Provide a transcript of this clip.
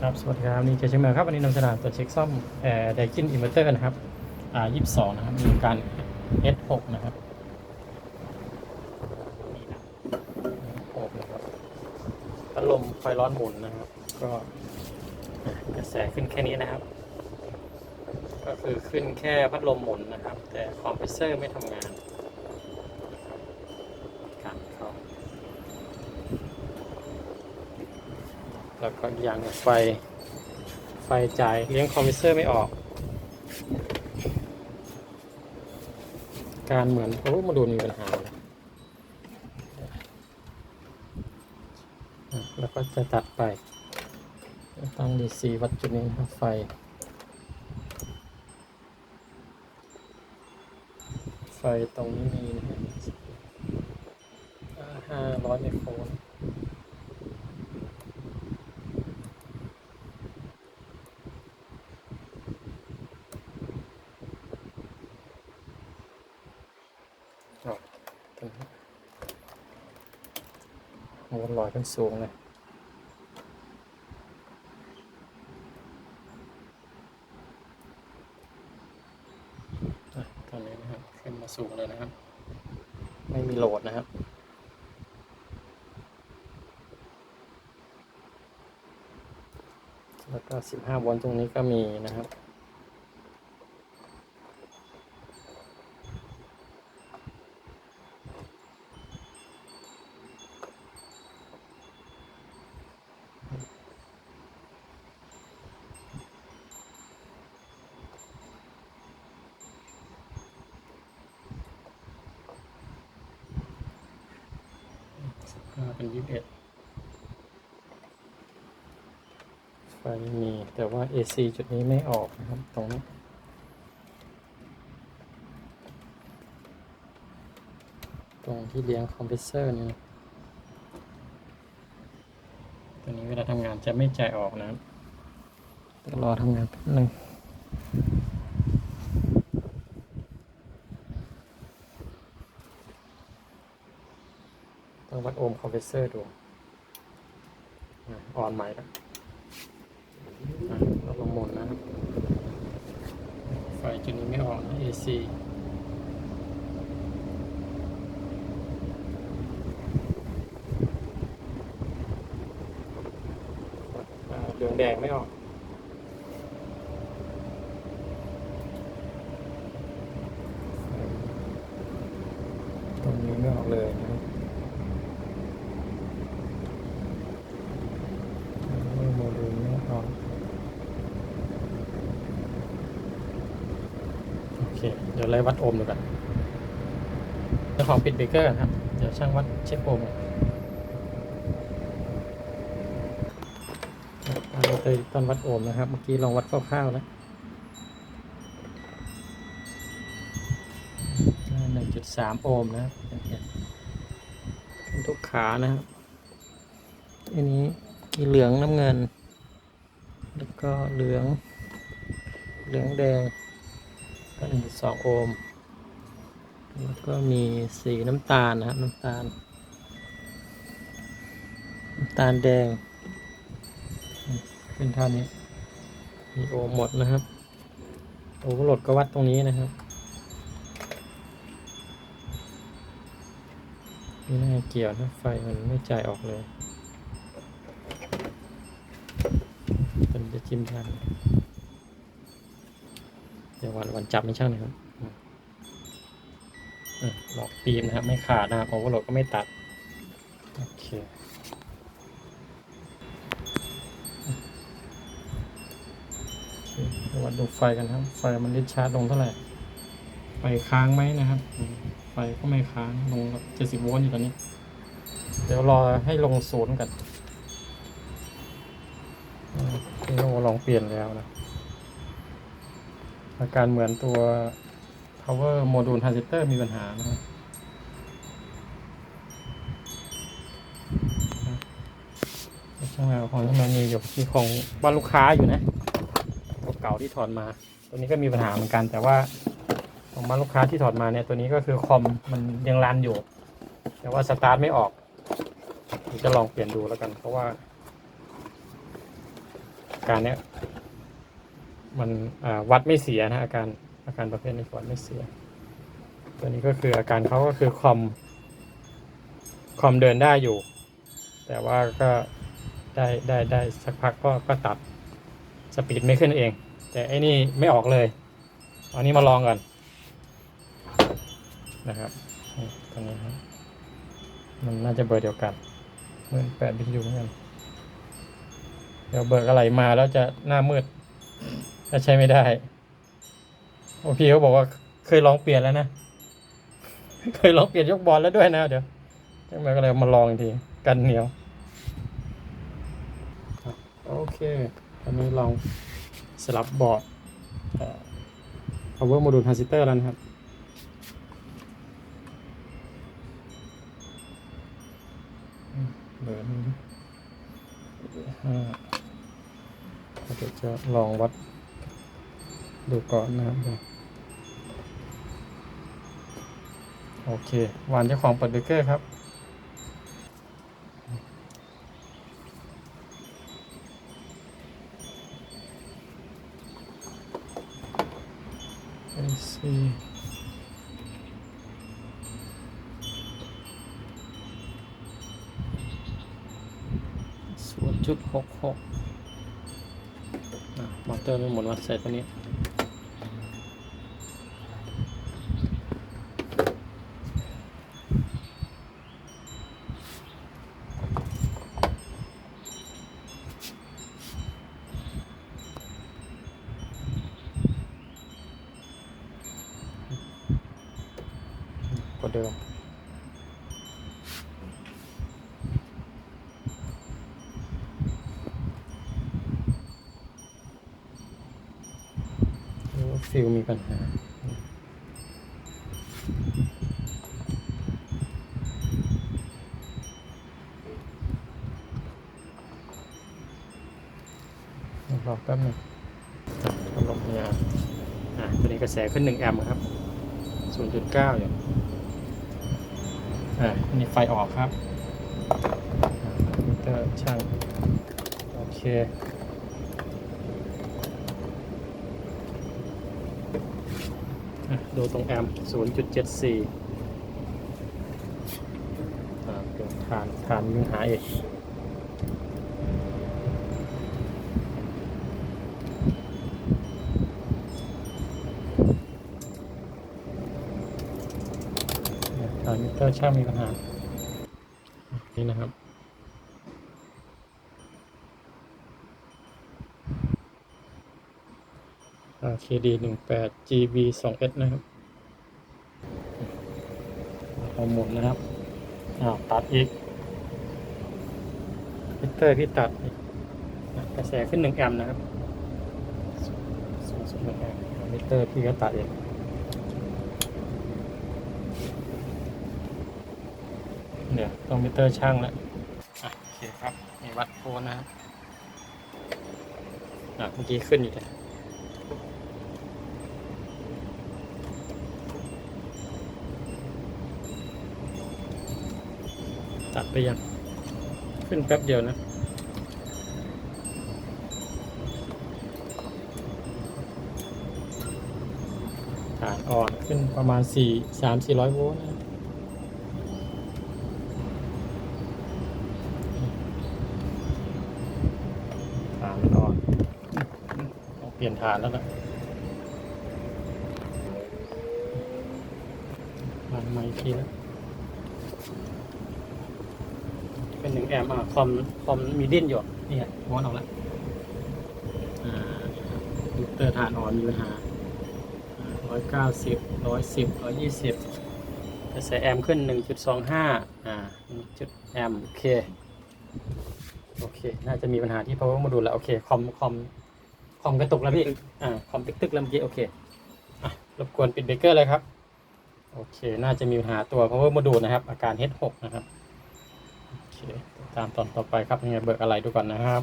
ครับสวัสดีครับนี่เจชิมเมอร์ครับวันนี้นำเสนอตัวเช็คซ่อมแอร์ไดกินอินเวอร์เตอร์นะครับอ่า22นะครับมีการ S6 นะครับนี่นะ S6 นะครับพัดลมไฟร้อนหมุนนะครับ ก็กระแสขึ้นแค่นี้นะครับ ก็คือขึ้นแค่พัดลมหมุนนะครับ แต่คอมเพรสเซอร์ไม่ทำงานการเข้า แล้วก็อย่างไฟ ไฟจ่ายเลี้ยงคอมพรสเซอร์ไม่ออก การเหมือน โอ้มาดูมีปัญหาเลยอะแล้วก็จะตัดไป ตั้ง DC วัดจุดนี้นะครับไฟ ไฟตรงนี้มีนะครับห้าร้อยไมโครนะ ออกตรงนี้ โอ้ลอยขึ้นสูงเลยอะตอนนี้นะครับ ขึ้นมาสูงเลยนะครับ ไม่มีโหลดนะครับแล้วก็ 15 โวลต์ตรงนี้ก็มีนะครับ ก็ เป็นยี่สิบเอ็ดไฟมีแต่ว่า AC จุดนี้ไม่ออกนะครับ ตรงนี้ตรงที่เลี้ยงคอมเพรสเซอร์นี่นะตัวนี้เวลาทำงานจะไม่จ่ายออกนะครับต้องรอทำงานแป๊บหนึงต้องวัด โอห์มคอมเพรสเซอร์ดูอ่อนใหม่แล้วอะเราลงหมุนนะไฟจุดนี้ไม่ออกนะ AC เหลืองแดงไม่ออก ตรงนี้ไม่ออกเลยนะครับไม่โมดูลไม่ออกโอ เคเดี๋ยวไล่วัดโอห์มดูกันเจ้าของปิดเบรกเกอร์นครับ เดี๋ยวช่างวัดเช็คโอห์มก่อนอ่าเราเคยตอนวัดโอห์มนะครับ เมื่อกี้ลองวัดคร่าวๆแล้วหนึ่งจุดสามโอห์มนะครับทุกขานะครับอันนี้มีเหลืองน้ำเงิน แล้วก็เหลือง เหลืองแดง ก็หนึ่งสองโอห์มแล้วก็มีสีน้ำตาลนะครับน้ำตาล น้ำตาลแดง เป็นเท่านี้ มีโอห์มหมดนะครับ โอเวอร์หลดก็วัดตรงนี้นะครับไม่น่าเกี่ยวนะไฟมันไม่จ่ายออกเลยเป็นจะจิ้มทัน วันวันจับไม่ช่างนะครับอืมหลอกปีมนะครับไม่ขาดนะครับโอเวอร์โหลดก็ไม่ตัด โอเควัดดูไฟกันครับ ไฟมันดิชาร์จลงเท่าไหร่ ไฟค้างไหมนะครับ ไฟก็ไม่ค้างลงเจ็ดสิบโวลต์อยู่ตอนนี้ เดี๋ยวรอให้ลงศูนย์กันอืมนี่เราลองเปลี่ยนแล้วนะ อาการเหมือนตัว power module transistor มีปัญหานะครับช่างแมวของช่างแมวมีอยู่ที่ของบ้านลูกค้าอยู่นะตัวเก่าที่ถอดมา ตัวนี้ก็มีปัญหาเหมือนกัน แต่ว่าของบ้านลูกค้าที่ถอดมาเนี่ยตัวนี้ก็คือคอมมันยังรันอยู่ แต่ว่าสตาร์ทไม่ออกจะลองเปลี่ยนดูแล้วกัน เพราะว่า การเนี้ย มันวัดไม่เสียนะอาการอาการประเภทนี้วัดไม่เสีย ตัวนี้ก็คืออาการเขาก็คือคอมคอมเดินได้อยู่ แต่ว่าก็ได้ได้ได้สักพักก็ก็ตัดสปีดไม่ขึ้นเอง แต่ไอ้นี่ไม่ออกเลยเอานี้มาลองก่อนนะครับตัวนี้ครับมันน่าจะเบอร์เดียวกันเหมือนแปดบิยูเหมือนกันเดี๋ยวเบิกอะไรมาแล้วจะหน้ามืด ถ้าใช้ไม่ได้ โอพี่เขาบอกว่าเคยลองเปลี่ยนแล้วนะ เคยลองเปลี่ยนยกบอลแล้วด้วยนะเดี๋ยวจังหวะก็เลยเอามาลองอีกทีกันเหนียวครับโอเคตอนนี้ลองสลับบอร์ดเอ่อ power module transistor แล้วนะครับอืมเบอร์นี้ห้าเดี๋ยวจะลองวัด ดูก่อนนะครับโอเควานเจ้าของเปิดเบรกเกอร์ครับ I see ศูนย์จุดหกหกมอเตอร์ไม่หมุนวัดใส่ตัวนี้ เดิม ฟิลมีปัญหารองแป๊บนึงพัดลมยอะตัวนี้กระแสขึ้น1แอมป์ครับ 0.9อยู่อะ อันนี้ไฟออกครับมิเตอร์ช่าง โอเค ดูตรงแอมป์0.74อ่าเกิดทานทานมีปัญหาอีกเอชฐานมิเต อร์ช่างมีปัญหา นี่นะครับอ่า KD 18 GB 2S นะครับเอาหมุนนะครับ อ้าว ตัดอีกมิเตอร์พี่ตัดอีกกระแสขึ้น 1 แอมป์นะครับสูงสุด1แอมป์มิเตอร์พี่ก็ตัดเองเดี๋ยว ต้องมิเตอร์ช่างแล้วอะโอเคครับมีวัดโคนนะครับอะเมื่อกี้ขึ้นอีกแล้วตัดไปยัง ขึ้นแป๊บเดียวนะฐานอ่อนขึ้นประมาณ 4 3 400 โวลต์นะ ลี่ยนฐานแล้วล่ะรันไมค์อีกทีแล้วเป็นหนึ่งแอมป์อะคอมคอมมีดิ้นอยู่นี่ฮะม้วนออกแล้วอ่ามิเตอร์ฐานอ่อนมีปัญหาร้อยเก้าสิบร้อยสิบร้อยยี่สิบจะใส่แอมขึ้นหนึ่งจุดสองห้าอ่าจุดแอมโอเค โอเค น่าจะมีปัญหาที่ power module แล้ว โอเค คอม คอม คอมกระตุกแล้วพี่ อ่า คอมตึกตึกแล้วเมื่อกี้โอเค อะ รบกวนปิดเบรกเกอร์เลยครับ โอเค น่าจะมีปัญหาตัว power module นะครับ อาการ H6 นะครับ โอเค ตามตอนต่อไปครับยังไงเบิกอะไรดูก่อนนะครับ